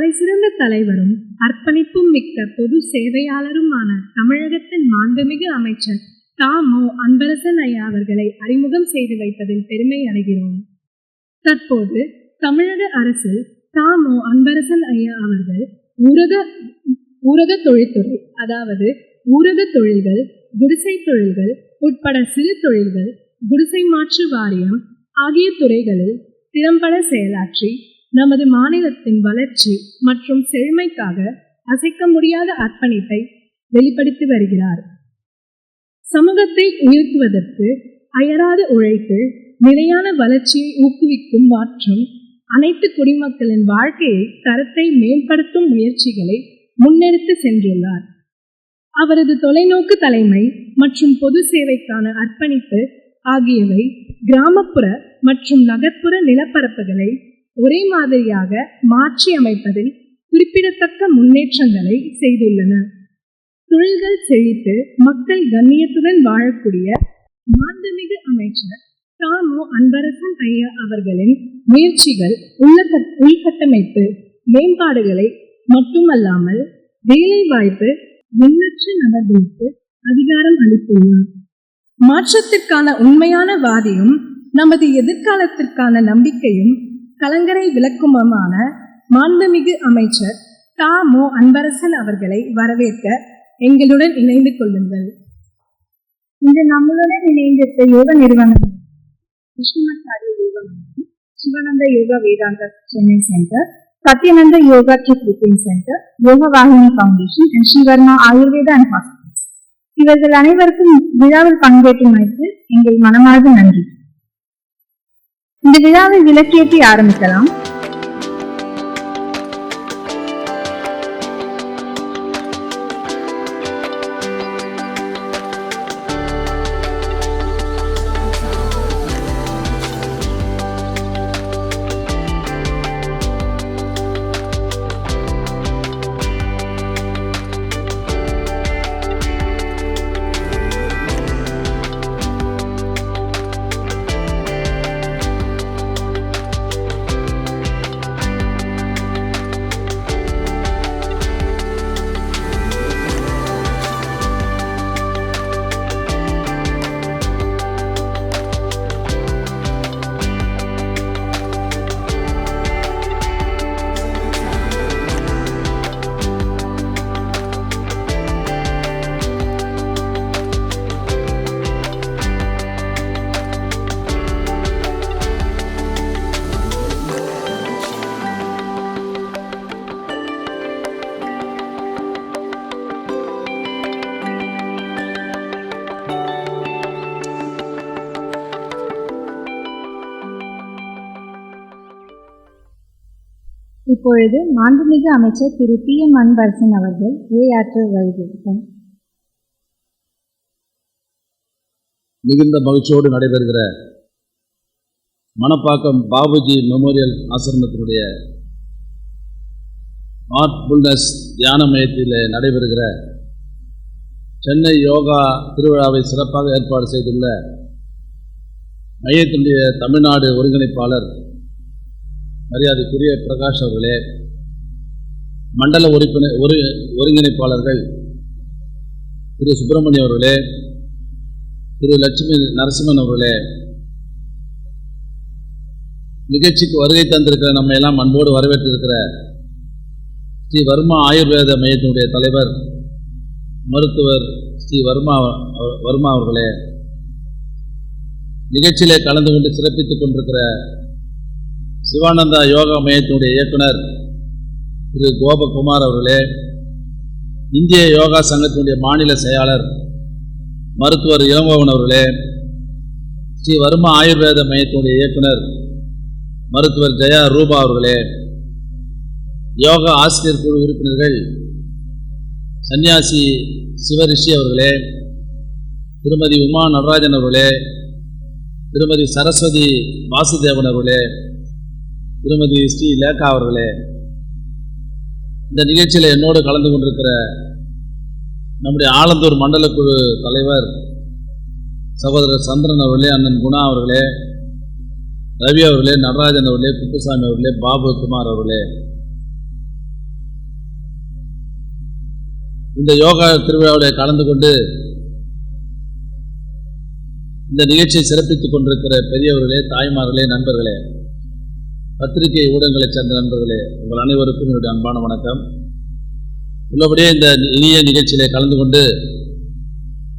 தலைசிறந்த தலைவரும் அர்ப்பணிப்பும் மிக்க பொது சேவையாளருமான தமிழகத்தின் மாண்புமிகு அமைச்சர் தாமோ அன்பரசன் ஐயா அவர்களை அறிமுகம் செய்து வைப்பதில் பெருமை அடைகிறோம். தற்போது தமிழக அரசு தாமோ அன்பரசன் ஐயா அவர்கள் ஊரக ஊரக தொழில்துறை அதாவது ஊரக தொழில்கள் குடிசை தொழில்கள் உட்பட சிறு தொழில்கள் குடிசை மாற்று வாரியம் ஆகிய துறைகளில் திறம்பட செயலாற்றி நமது மாநிலத்தின் வளர்ச்சி மற்றும் செழுமைக்காக அசைக்க முடியாத அர்ப்பணிப்பை வெளிப்படுத்தி வருகிறார். சமூகத்தை உயர்த்துவதற்கு அயராது உழைத்து நிலையான வளர்ச்சியை ஊக்குவிக்கும் மாற்றும் அனைத்து குடிமக்களின் வாழ்க்கையை தரத்தை மேம்படுத்தும் முயற்சிகளை முன்னெடுத்து சென்றுள்ளார். அவரது தொலைநோக்கு தலைமை மற்றும் பொது சேவைக்கான அர்ப்பணிப்பு ஆகியவை கிராமப்புற மற்றும் நகர்ப்புற நிலப்பரப்புகளை ஒரே மாதிரியாக மாற்றி அமைப்பதில் குறிப்பிடத்தக்க முன்னேற்றங்களை செய்துள்ளன. தொழில்கள் செழித்து மக்கள் கண்ணியத்துடன் வாழக்கூடிய மாண்புமிகு அமைச்சர் தாமு அன்பரசன் ஐயா அவர்களின் முயற்சிகள் உள்ள உள்கட்டமைப்பு மேம்பாடுகளை மட்டுமல்லாமல் வேலை வாய்ப்பு எண்ணற்ற நபர்களுக்கு அதிகாரம் அளித்துள்ளார். மாற்றத்திற்கான உண்மையான வாதியும் நமது எதிர்காலத்திற்கான நம்பிக்கையும் கலங்கரை விளக்குமமான மாண்புமிகு அமைச்சர் தா. மு. அன்பரசன் அவர்களை வரவேற்க எங்களுடன் இணைந்து கொள்ளுங்கள். இன்று நம்மளுடன் இணைந்திருக்க யோக நிறுவனம் Krishnamacharya Yoga Sivananda Yoga Vedanta Chennai centre Satyananda Yoga trip centre Yoga Vahini foundation and Sreevarma Ayurveda and hospitals. இவர்கள் அனைவருக்கும் விழாவில் பங்கேற்றமைக்கு எங்கள் மனமார்ந்த நன்றி. இந்த விழாவை விளக்கேற்றி ஆரம்பிக்கலாம். இப்பொழுது மாண்புமிகு அமைச்சர் திரு பி எம் அன்பரசன் அவர்கள் உரையாற்ற வருகிறார். மிகுந்த மகிழ்ச்சியோடு நடைபெறுகிற மணப்பாக்கம் பாபுஜி மெமோரியல் ஆசிரமத்தினுடைய ஹார்ட்ஃபுல்னஸ் தியான மையத்தில் நடைபெறுகிற சென்னை யோகா திருவிழாவை சிறப்பாக ஏற்பாடு செய்துள்ள மையத்தினுடைய தமிழ்நாடு ஒருங்கிணைப்பாளர் மரியாதைக்குரிய பிரகாஷ் அவர்களே மண்டல உறுப்பினர் ஒரு ஒருங்கிணைப்பாளர்கள் திரு சுப்பிரமணியம் அவர்களே திரு லட்சுமி நரசிம்மன் அவர்களே நிகழ்ச்சிக்கு வருகை தந்திருக்கிற நம்ம எல்லாம் அன்போடு வரவேற்றிருக்கிற ஸ்ரீ வர்மா ஆயுர்வேத மையத்தினுடைய தலைவர் மருத்துவர் ஸ்ரீ வர்மா வர்மா அவர்களே நிகழ்ச்சியிலே கலந்து கொண்டு சிறப்பித்துக் கொண்டிருக்கிற சிவானந்தா யோகா மையத்தினுடைய இயக்குனர் திரு கோபகுமார் அவர்களே இந்திய யோகா சங்கத்தினுடைய மாநில செயலாளர் மருத்துவர் இளங்கோவன் அவர்களே ஸ்ரீ வர்மா ஆயுர்வேத மையத்தினுடைய இயக்குனர் மருத்துவர் ஜெயா ரூபா அவர்களே யோகா ஆசிரியர் குழு உறுப்பினர்கள் சன்னியாசி சிவரிஷி அவர்களே திருமதி உமா நடராஜன் அவர்களே திருமதி சரஸ்வதி வாசுதேவன் அவர்களே திருமதி ஸ்ரீ லேகா அவர்களே இந்த நிகழ்ச்சியில் என்னோடு கலந்து கொண்டிருக்கிற நம்முடைய ஆலந்தூர் மண்டல குழு தலைவர் சகோதரர் சந்திரன் அவர்களே அண்ணன் குணா அவர்களே ரவி அவர்களே நடராஜன் அவர்களே குப்புசாமி அவர்களே பாபு குமார் அவர்களே. இந்த யோகா திருவிழாவில் கலந்து கொண்டு இந்த நிகழ்ச்சியை சிறப்பித்துக் கொண்டிருக்கிற பெரியவர்களே தாய்மார்களே நண்பர்களே பத்திரிகை ஊடகங்களைச் சேர்ந்த நண்பர்களே உங்கள் அனைவருக்கும் என்னுடைய அன்பான வணக்கம். உள்ளபடியே இந்த இனிய நிகழ்ச்சியிலே கலந்து கொண்டு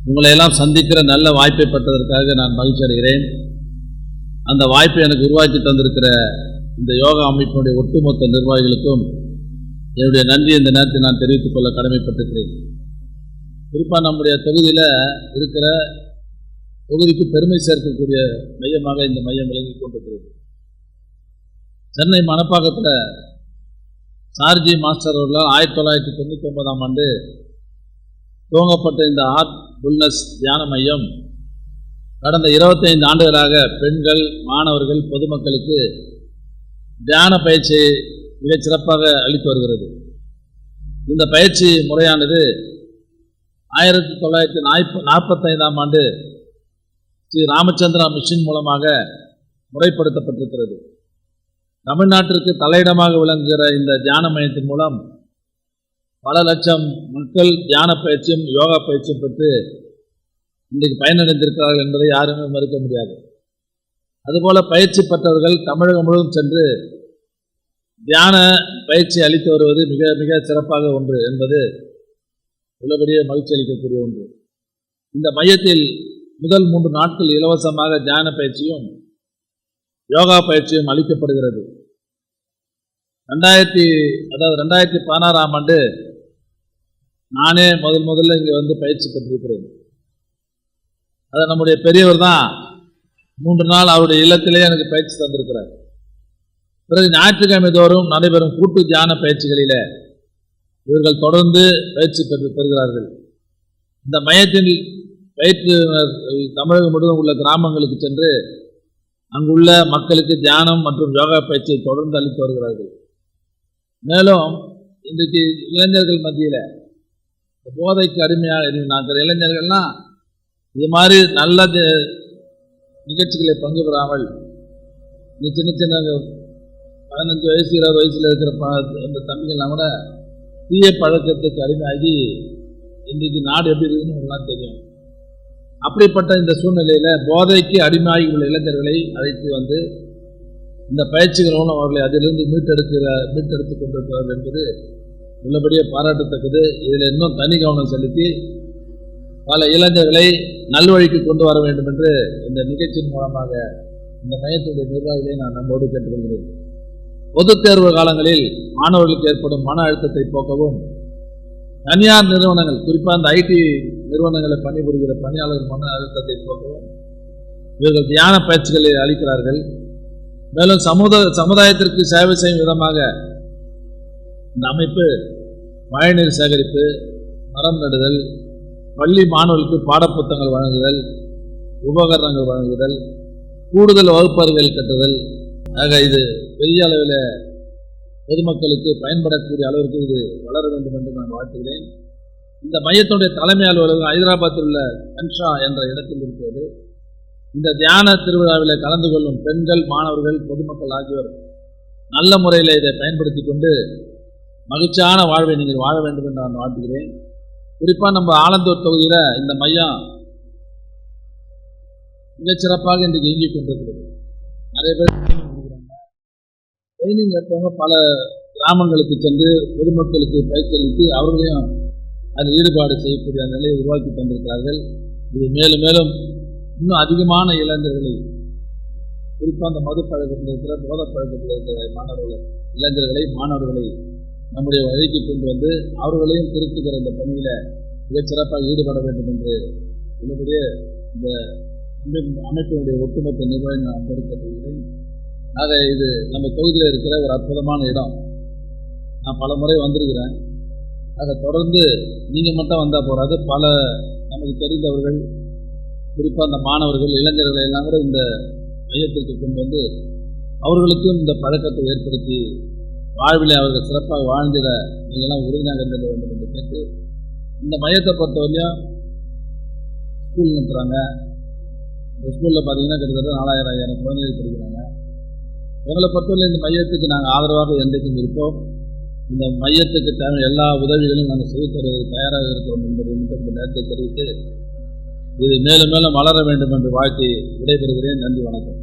உங்களை எல்லாம் சந்திக்கிற நல்ல வாய்ப்பை பெற்றதற்காக நான் மகிழ்ச்சி அடைகிறேன். அந்த வாய்ப்பை எனக்கு உருவாக்கி தந்திருக்கிற இந்த யோகா அமைப்பினுடைய ஒட்டுமொத்த நிர்வாகிகளுக்கும் என்னுடைய நன்றி இந்த நேரத்தில் நான் தெரிவித்துக் கொள்ள கடமைப்பட்டிருக்கிறேன். குறிப்பாக நம்முடைய தொகுதியில் இருக்கிற தொகுதிக்கு பெருமை சேர்க்கக்கூடிய மையமாக இந்த மையம் விளங்கி கொண்டிருக்கிறது. சென்னை மணப்பாக்கத்தில் சார்ஜி மாஸ்டர் அவர்களால் ஆயிரத்தி தொள்ளாயிரத்தி தொண்ணூற்றி ஒன்பதாம் ஆண்டு துவங்கப்பட்ட இந்த ஆர்ட் புல்னஸ் தியான மையம் கடந்த இருபத்தைந்து ஆண்டுகளாக பெண்கள் மாணவர்கள் பொதுமக்களுக்கு தியான பயிற்சியை மிகச் சிறப்பாக அளித்து வருகிறது. இந்த பயிற்சி முறையானது ஆயிரத்தி தொள்ளாயிரத்தி நாற்ப நாற்பத்தைந்தாம் ஆண்டு ஸ்ரீ ராமச்சந்திரா மிஷின் மூலமாக முறைப்படுத்தப்பட்டிருக்கிறது. தமிழ்நாட்டிற்கு தலையிடமாக விளங்குகிற இந்த தியான மையத்தின் மூலம் பல லட்சம் மக்கள் தியான பயிற்சியும் யோகா பயிற்சியும் பெற்று இன்றைக்கு பயனடைந்திருக்கிறார்கள் என்பதை யாருமே மறுக்க முடியாது. அதுபோல பயிற்சி பெற்றவர்கள் தமிழகம் முழுவதும் சென்று தியான பயிற்சி அளித்து வருவது மிக மிக சிறப்பாக ஒன்று என்பது உள்ளபடியே மகிழ்ச்சி அளிக்கக்கூடிய ஒன்று. இந்த மையத்தில் முதல் மூன்று நாட்கள் இலவசமாக தியான பயிற்சியும் யோகா பயிற்சியும் அளிக்கப்படுகிறது. ரெண்டாயிரத்தி அதாவது ரெண்டாயிரத்தி பதினாறாம் ஆண்டு நானே முதல் முதல்ல இங்கே வந்து பயிற்சி பெற்றிருக்கிறேன். அதை நம்முடைய பெரியவர் தான் மூன்று நாள் அவருடைய இல்லத்திலே எனக்கு பயிற்சி தந்திருக்கிறார். பிறகு ஞாயிற்றுக்கிழமை தோறும் நடைபெறும் கூட்டு தியான பயிற்சிகளில் இவர்கள் தொடர்ந்து பயிற்சி பெற்று பெறுகிறார்கள். இந்த மையத்தில் பயிற்சி தமிழகம் முழுவதும் உள்ள கிராமங்களுக்கு சென்று அங்குள்ள மக்களுக்கு தியானம் மற்றும் யோகா பயிற்சியை தொடர்ந்து அளித்து வருகிறார்கள். மேலும் இன்றைக்கு இளைஞர்கள் மத்தியில் போதைக்கு அடிமையாக இருக்கிற இளைஞர்கள்லாம் இது மாதிரி நல்ல நிகழ்ச்சிகளை பங்கு பெறாமல் இந்த சின்ன சின்ன பதினஞ்சு வயசு இருபது வயசில் இருக்கிற ப அந்த தம்பிகள்லாம் கூட தீய பழக்கத்துக்கு அடிமையாகி இன்றைக்கு நாடு எப்படி இருக்குன்னு எல்லாம் தெரியும். அப்படிப்பட்ட இந்த சூழ்நிலையில் போதைக்கு அடிமையாகி உள்ள இளைஞர்களை அழைத்து வந்து இந்த பயிற்சிகள் மூலம் அவர்களை அதிலிருந்து மீட்டெடுக்கிற மீட்டெடுத்துக் கொண்டிருக்கிறார்கள் என்பது உள்ளபடியே பாராட்டத்தக்கது. இதில் இன்னும் தனி கவனம் செலுத்தி பல இளைஞர்களை நல்வழிக்கு கொண்டு வர வேண்டும் என்று இந்த நிகழ்ச்சியின் மூலமாக இந்த மையத்துடைய நிர்வாகிகளை நான் நம்மோடு கேட்டுக்கொள்கிறேன். பொதுத் தேர்வு காலங்களில் மாணவர்களுக்கு ஏற்படும் மன அழுத்தத்தை போக்கவும் தனியார் நிறுவனங்கள் குறிப்பாக அந்த ஐடி நிறுவனங்களை பணிபுரிகிற பணியாளர் மன அழுத்தத்தை போக்கவும் இவர்கள் தியான பயிற்சிகளை அளிக்கிறார்கள். மேலும் சமுதாய சமுதாயத்திற்கு சேவை செய்யும் விதமாக இந்த அமைப்பு மழைநீர் சேகரிப்பு மரம் நடுதல் பள்ளி மாணவர்களுக்கு பாடப்புத்தகங்கள் வழங்குதல் உபகரணங்கள் வழங்குதல் கூடுதல் வகுப்பறைகள் கட்டுதல். ஆக இது பெரிய அளவில் பொதுமக்களுக்கு பயன்படக்கூடிய அளவிற்கு இது வளர வேண்டும் என்று நான் வாழ்த்துகிறேன். இந்த மையத்துடைய தலைமை அலுவலகம் ஹைதராபாத்தில் உள்ள கன்ஷா என்ற இடத்தில் இருக்கிறது. இந்த தியான திருவிழாவில் கலந்து கொள்ளும் பெண்கள் மாணவர்கள் பொதுமக்கள் ஆகியோர் நல்ல முறையில் இதை பயன்படுத்தி கொண்டு மகிழ்ச்சியான வாழ்வை நீங்கள் வாழ வேண்டும் என்று நான் வாழ்த்துகிறேன். குறிப்பாக நம்ம ஆலந்தூர் தொகுதியில் இந்த மையம் மிகச்சிறப்பாக இன்றைக்கு இயங்கிக் கொண்டிருக்கிறது. நிறைய பேர் ட்ரைனிங் எடுத்தவங்க பல கிராமங்களுக்கு சென்று பொதுமக்களுக்கு பயிற்சி அளித்து அவர்களையும் அதில் ஈடுபாடு செய்யக்கூடிய நிலையை உருவாக்கி தந்திருக்கிறார்கள் இது மேலும் மேலும் இன்னும் அதிகமான இளைஞர்களை குறிப்பாக அந்த மது பழக்கத்தில் இருக்கிற போதை பழக்கத்தில் இருக்கிற மாணவர்களை இளைஞர்களை மாணவர்களை நம்முடைய வழிக்கு கொண்டு வந்து அவர்களையும் திருத்துகிற இந்த பணியில் மிகச்சிறப்பாக ஈடுபட வேண்டும் என்று உள்ளபடியே இந்த அமைப்பு அமைப்பினுடைய ஒட்டுமொத்த நிர்வாகி நான் பொறுப்பேற்றுகிறேன் ஆக இது நம்ம தொகுதியில் இருக்கிற ஒரு அற்புதமான இடம். நான் பல முறை வந்திருக்கிறேன். அதை தொடர்ந்து நீங்கள் மட்டும் வந்தால் போகாது பல நமக்கு தெரிந்தவர்கள் குறிப்பாக அந்த மாணவர்கள் இளைஞர்களை எல்லாம் கூட இந்த மையத்திற்கு கொண்டு வந்து அவர்களுக்கும் இந்த பழக்கத்தை ஏற்படுத்தி வாழ்விலே அவர்கள் சிறப்பாக வாழ்ந்திட நீங்கள்லாம் உறுதியாக இருந்திட வேண்டும் என்று கேட்டு இந்த மையத்தை பொறுத்தவரையும் ஸ்கூல் நடத்துகிறாங்க இந்த ஸ்கூலில் பார்த்தீங்கன்னா கிட்டத்தட்ட நாலாயிரம் ஐயாயிரம் குழந்தைகள் படிக்கிறாங்க. எங்களை பொறுத்தவரை இந்த மையத்துக்கு நாங்கள் ஆதரவாக என்றைக்கும் இருப்போம். இந்த மையத்துக்கு தேவை எல்லா உதவிகளும் நாங்கள் செய்து தருவதற்கு தயாராக இருக்கிறோம் என்பதை மட்டும் இந்த நேரத்தை தெரிவித்து இது மேலும் மேலும் வளர வேண்டும் என்று வாழ்த்தி விடைபெறுகிறேன். நன்றி வணக்கம்.